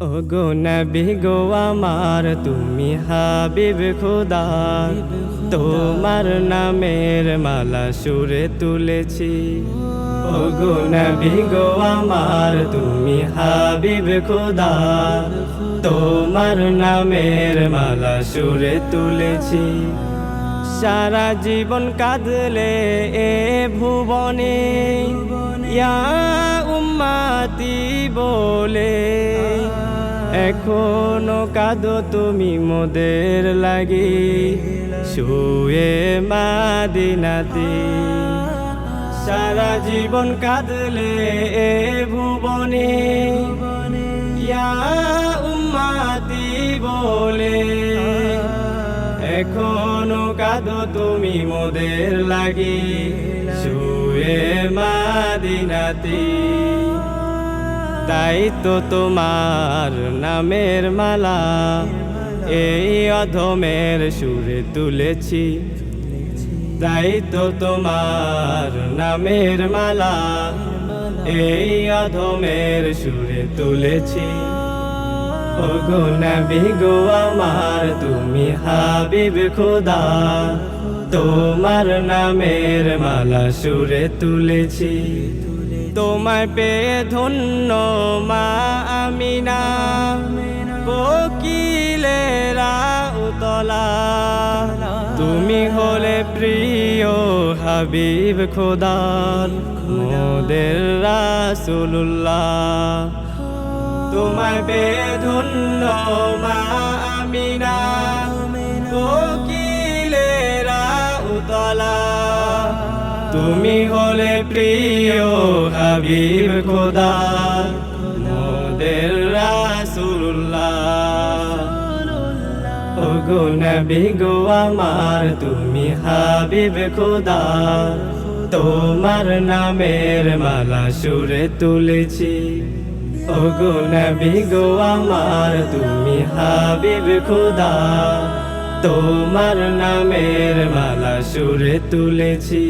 ও গো নবী গো আমার, তুমি হাবিব খোদা। তোমার নামের মালা সুরে তুলেছি। ও গো নবী গো আমার, তুমি হাবিব খোদা। তোমার নামের মালা সুরে তুলেছি। সারা জীবন কাঁদলে এ ভুবনে, ইয়া উম্মাতি বলে এখনও কাঁদো তুমি মোদের লাগি। শুয়ে মাদিনাতি। সারা জীবন কাঁদলে এ ভুবনে। উম্মাতি বলে, এখনও কাঁদো তুমি মোদের লাগি। শুয়ে মাদিনাতি। তাই তো তোমার নামের মালা এই অধমের সুরে তুলেছি। তাই তো তোমার নামের মালা এই অধমের সুরে তুলেছি। ও গো নবী গো আমার, তুমি হাবিব খোদা। তোমার নামের মালা সুরে তুলেছি। তোমায় পেয়ে ধন্য মা আমিনা। কোকিলেরা উতলা। তুমি হলে প্রিয় হাবিব খোদার মোদের রাসুল্লাহ তোমায় বেধন্য মা তুমি হলে প্রিয় হাবিব খোদা, মোদের রাসুল্লাহ ও গো নবী গো আমার, তুমি হাবিব খোদা। তোমার নামের মালা সুরে তুলেছি। ও গো নবী গো আমার, তুমি হাবিব খোদা। তোমার নামের মালা সুরে তুলেছি।